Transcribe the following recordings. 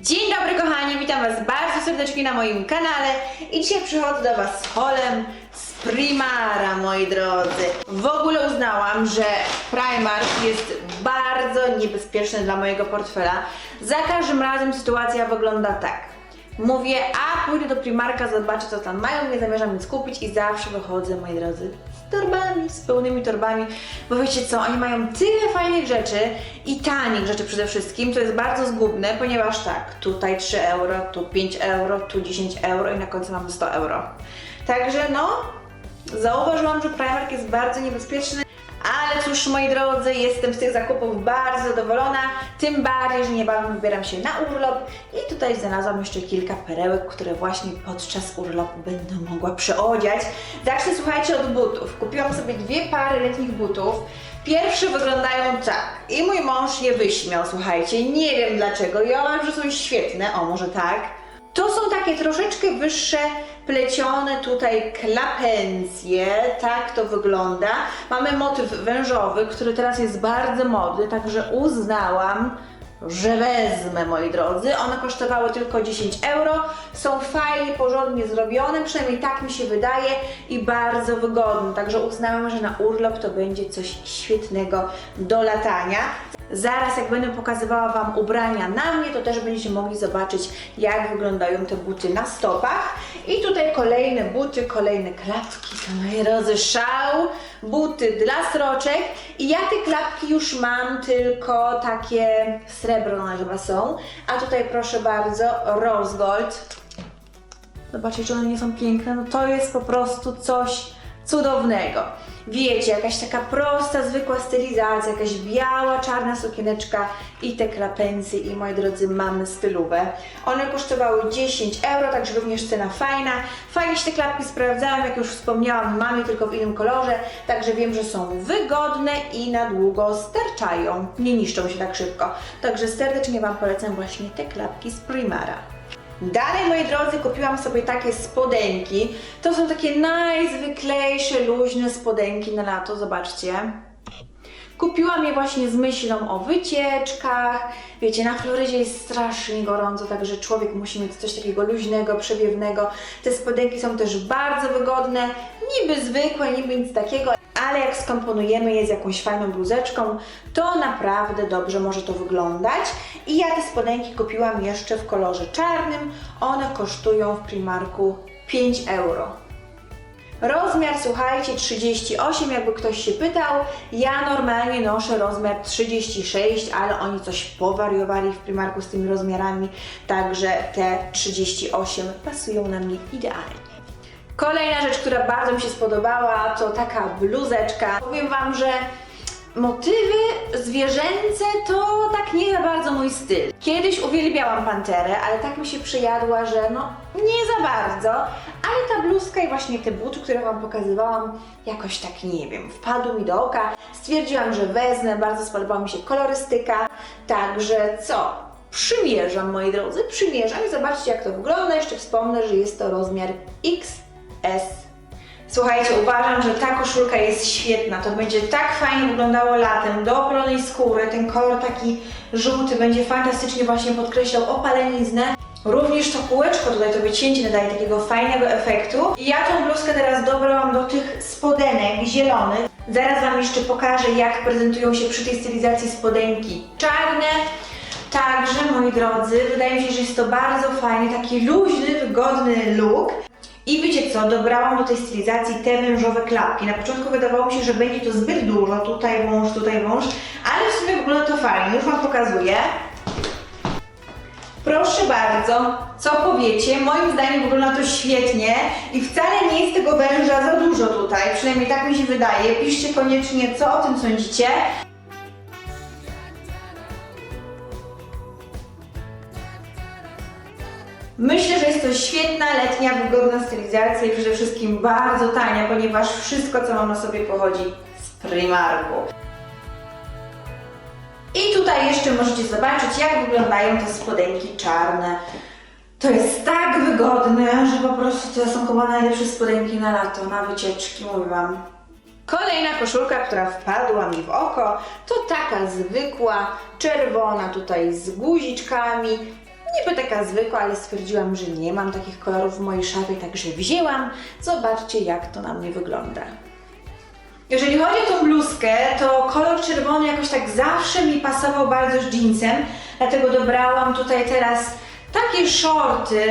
Dzień dobry kochani, witam Was bardzo serdecznie na moim kanale i dzisiaj przychodzę do Was z holem z Primara, moi drodzy. W ogóle uznałam, że Primark jest bardzo niebezpieczny dla mojego portfela. Za każdym razem sytuacja wygląda tak. Mówię, a pójdę do Primarka, zobaczę co tam mają, nie zamierzam nic kupić i zawsze wychodzę, moi drodzy, torbami, z pełnymi torbami, bo wiecie co, oni mają tyle fajnych rzeczy i tanich rzeczy przede wszystkim, to jest bardzo zgubne, ponieważ tak, tutaj 3 euro, tu 5 euro, tu 10 euro i na końcu mamy 100 euro. Także no, zauważyłam, że Primark jest bardzo niebezpieczny, ale cóż, moi drodzy, jestem z tych zakupów bardzo zadowolona, tym bardziej, że niebawem wybieram się na urlop i tutaj znalazłam jeszcze kilka perełek, które właśnie podczas urlopu będę mogła przyodziać. Zacznę, słuchajcie, od butów. Kupiłam sobie dwie pary letnich butów. Pierwsze wyglądają tak i mój mąż je wyśmiał, słuchajcie, nie wiem dlaczego, ja uważam, że są świetne, o może tak. To są takie troszeczkę wyższe, plecione tutaj klapencje, tak to wygląda. Mamy motyw wężowy, który teraz jest bardzo modny, także uznałam, że wezmę, moi drodzy. One kosztowały tylko 10 euro, są fajnie, porządnie zrobione, przynajmniej tak mi się wydaje i bardzo wygodne, także uznałam, że na urlop to będzie coś świetnego do latania. Zaraz jak będę pokazywała Wam ubrania na mnie, to też będziecie mogli zobaczyć jak wyglądają te buty na stopach. Kolejne buty, kolejne klapki, moi drodzy szał, buty dla sroczek. I ja te klapki już mam tylko takie srebrne chyba są, a tutaj proszę bardzo rose gold. Zobaczcie, czy one nie są piękne, no to jest po prostu coś cudownego. Wiecie, jakaś taka prosta, zwykła stylizacja, jakaś biała, czarna sukieneczka i te klapensy i moi drodzy mamy stylówę. One kosztowały 10 euro, także również cena fajna. Fajnie się te klapki sprawdzają, jak już wspomniałam, mam je tylko w innym kolorze, także wiem, że są wygodne i na długo starczają. Nie niszczą się tak szybko. Także serdecznie Wam polecam właśnie te klapki z Primara. Dalej, moi drodzy, kupiłam sobie takie spodenki. To są takie najzwyklejsze, luźne spodenki na lato, zobaczcie. Kupiłam je właśnie z myślą o wycieczkach. Wiecie, na Florydzie jest strasznie gorąco, także człowiek musi mieć coś takiego luźnego, przewiewnego. Te spodenki są też bardzo wygodne, niby zwykłe, niby nic takiego, ale jak skomponujemy je z jakąś fajną bluzeczką, to naprawdę dobrze może to wyglądać. I ja te spodenki kupiłam jeszcze w kolorze czarnym. One kosztują w Primarku 5 euro. Rozmiar, słuchajcie, 38, jakby ktoś się pytał. Ja normalnie noszę rozmiar 36, ale oni coś powariowali w Primarku z tymi rozmiarami, także te 38 pasują na mnie idealnie. Kolejna rzecz, która bardzo mi się spodobała, to taka bluzeczka. Powiem Wam, że motywy zwierzęce to tak nie za bardzo mój styl. Kiedyś uwielbiałam panterę, ale tak mi się przejadła, że no nie za bardzo. Ale ta bluzka i właśnie te buty, które Wam pokazywałam, jakoś tak nie wiem, wpadły mi do oka. Stwierdziłam, że wezmę, bardzo spodobała mi się kolorystyka, także co? Przymierzam, moi drodzy, przymierzam i zobaczcie jak to wygląda. Jeszcze wspomnę, że jest to rozmiar XS. Słuchajcie, uważam, że ta koszulka jest świetna. To będzie tak fajnie wyglądało latem, do opalonej skóry. Ten kolor taki żółty będzie fantastycznie właśnie podkreślał opaleniznę. Również to kółeczko tutaj, to wycięcie nadaje takiego fajnego efektu. I ja tą bluzkę teraz dobrałam do tych spodenek zielonych. Zaraz Wam jeszcze pokażę, jak prezentują się przy tej stylizacji spodenki czarne. Także, moi drodzy, wydaje mi się, że jest to bardzo fajny, taki luźny, wygodny look. I wiecie co, dobrałam do tej stylizacji te wężowe klapki. Na początku wydawało mi się, że będzie to zbyt dużo, tutaj wąż, tutaj wąż, ale w sumie wygląda to fajnie, już Wam pokazuję. Proszę bardzo, co powiecie? Moim zdaniem wygląda to świetnie i wcale nie jest tego węża za dużo tutaj, przynajmniej tak mi się wydaje. Piszcie koniecznie, co o tym sądzicie. Myślę, że jest to świetna, letnia, wygodna stylizacja i przede wszystkim bardzo tania, ponieważ wszystko, co mam na sobie pochodzi z Primarku. I tutaj jeszcze możecie zobaczyć, jak wyglądają te spodenki czarne. To jest tak wygodne, że po prostu to są chyba najlepsze spodenki na lato, na wycieczki, mówię Wam. Kolejna koszulka, która wpadła mi w oko, to taka zwykła, czerwona tutaj z guziczkami. Niby taka zwykła, ale stwierdziłam, że nie mam takich kolorów w mojej szafie, także wzięłam. Zobaczcie, jak to na mnie wygląda. Jeżeli chodzi o tą bluzkę, to kolor czerwony jakoś tak zawsze mi pasował bardzo z jeansem, dlatego dobrałam tutaj teraz takie shorty,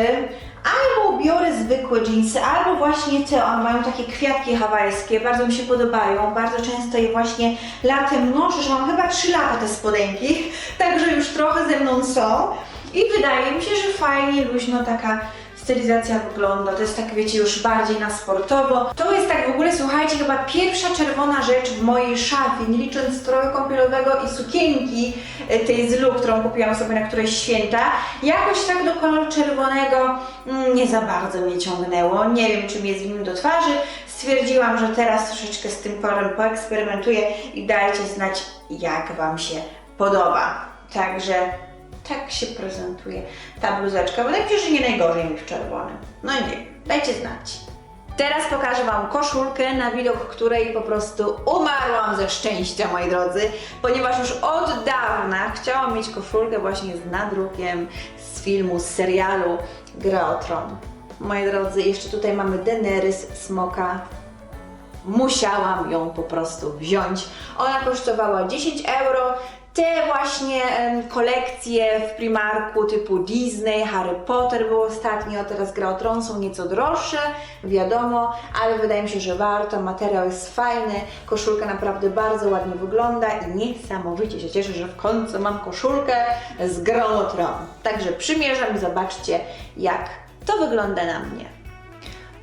albo ubiorę zwykłe jeansy, albo właśnie te, one mają takie kwiatki hawajskie, bardzo mi się podobają, bardzo często je właśnie latem noszę, że mam chyba 3 lata te spodenki, także już trochę ze mną są i wydaje mi się, że fajnie, luźno taka stylizacja wygląda. To jest tak, wiecie, już bardziej na sportowo. To jest tak w ogóle, słuchajcie, chyba pierwsza czerwona rzecz w mojej szafie, nie licząc stroju kąpielowego i sukienki e, tej z Lu, którą kupiłam sobie na któreś święta. Jakoś tak do koloru czerwonego mm, nie za bardzo mnie ciągnęło. Nie wiem, czy mnie zwinął do twarzy. Stwierdziłam, że teraz troszeczkę z tym kolorem poeksperymentuję i dajcie znać, jak Wam się podoba. Także tak się prezentuje ta bluzeczka. Wydaje mi się, że nie najgorzej mi w czerwonym. No nie, dajcie znać. Teraz pokażę Wam koszulkę, na widok której po prostu umarłam ze szczęścia, moi drodzy, ponieważ już od dawna chciałam mieć koszulkę właśnie z nadrukiem z filmu, z serialu Gra o Tron. Moi drodzy, jeszcze tutaj mamy Daenerys Smoka musiałam ją po prostu wziąć. Ona kosztowała 10 euro. Te właśnie kolekcje w Primarku typu Disney, Harry Potter był ostatnio, teraz Gra o Tron są nieco droższe, wiadomo, ale wydaje mi się, że warto, materiał jest fajny, koszulka naprawdę bardzo ładnie wygląda i niesamowicie się cieszę, że w końcu mam koszulkę z Grą o Tron. Także przymierzam i zobaczcie, jak to wygląda na mnie.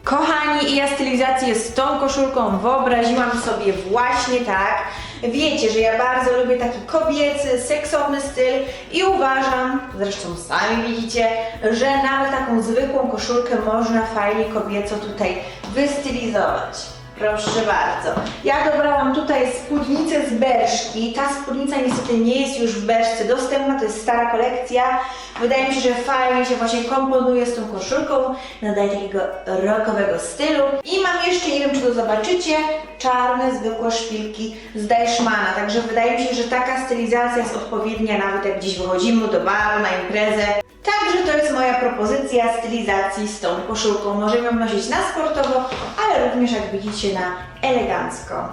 Kochani, ja stylizację z tą koszulką wyobraziłam sobie właśnie tak. Wiecie, że ja bardzo lubię taki kobiecy, seksowny styl i uważam, zresztą sami widzicie, że nawet taką zwykłą koszulkę można fajnie kobieco tutaj wystylizować. Proszę bardzo. Ja dobrałam tutaj spódnicę z Berszki. Ta spódnica niestety nie jest już w Berszce dostępna, to jest stara kolekcja. Wydaje mi się, że fajnie się właśnie komponuje z tą koszulką, nadaje takiego rockowego stylu. I mam jeszcze, nie wiem czy to zobaczycie, czarne, zwykłe szpilki z Deichmana. Także wydaje mi się, że taka stylizacja jest odpowiednia nawet jak gdzieś wychodzimy do baru, na imprezę. Także to jest moja propozycja stylizacji z tą koszulką. Możemy ją nosić na sportowo, ale również jak widzicie na elegancko.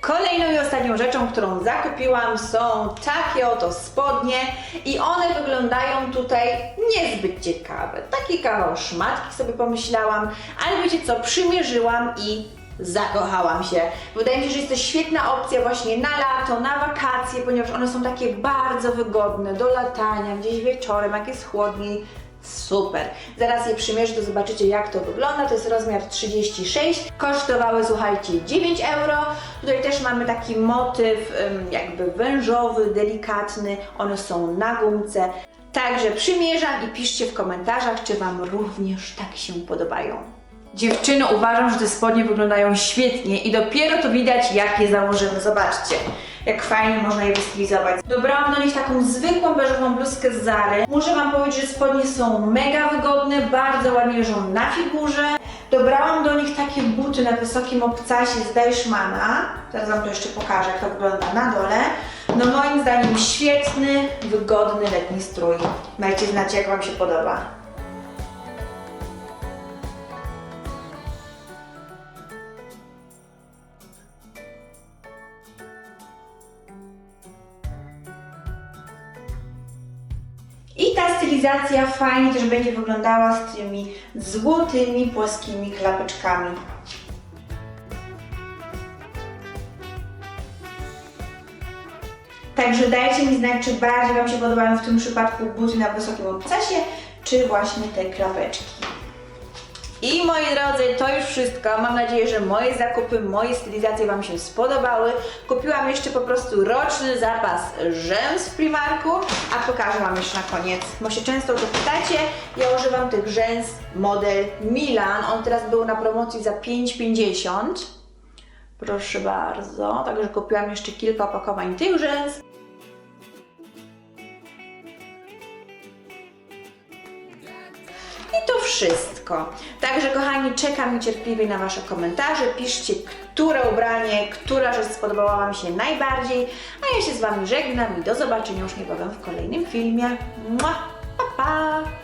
Kolejną i ostatnią rzeczą, którą zakupiłam są takie oto spodnie i one wyglądają tutaj niezbyt ciekawe. Taki kawał szmatki sobie pomyślałam, ale wiecie co, przymierzyłam i zakochałam się. Wydaje mi się, że jest to świetna opcja właśnie na lato, na wakacje, ponieważ one są takie bardzo wygodne do latania, gdzieś wieczorem, jak jest chłodniej. Super. Zaraz je przymierzę, to zobaczycie jak to wygląda. To jest rozmiar 36. Kosztowały, słuchajcie, 9 euro. Tutaj też mamy taki motyw jakby wężowy, delikatny. One są na gumce. Także przymierzam i piszcie w komentarzach, czy Wam również tak się podobają. Dziewczyny, uważam, że te spodnie wyglądają świetnie i dopiero to widać, jak je założymy. Zobaczcie, jak fajnie można je wystylizować. Dobrałam do nich taką zwykłą beżową bluzkę z Zary. Muszę Wam powiedzieć, że spodnie są mega wygodne, bardzo ładnie leżą na figurze. Dobrałam do nich takie buty na wysokim obcasie z Deichmana. Teraz Wam to jeszcze pokażę, jak to wygląda na dole. No moim zdaniem świetny, wygodny letni strój. Dajcie znać, jak Wam się podoba. Stylizacja fajnie też będzie wyglądała z tymi złotymi, płaskimi klapeczkami. Także dajcie mi znać, czy bardziej Wam się podobają w tym przypadku buty na wysokim obcasie, czy właśnie te klapeczki. I moi drodzy, to już wszystko. Mam nadzieję, że moje zakupy, moje stylizacje Wam się spodobały. Kupiłam jeszcze po prostu roczny zapas rzęs w Primarku, a pokażę Wam jeszcze na koniec, bo się często o to pytacie. Ja używam tych rzęs model Milan. On teraz był na promocji za 5,50. Proszę bardzo. Także kupiłam jeszcze kilka opakowań tych rzęs. Wszystko. Także kochani, czekam niecierpliwie na Wasze komentarze. Piszcie, które ubranie, która rzecz spodobała Wam się najbardziej. A ja się z Wami żegnam i do zobaczenia już niebawem w kolejnym filmie. Mua, pa, pa.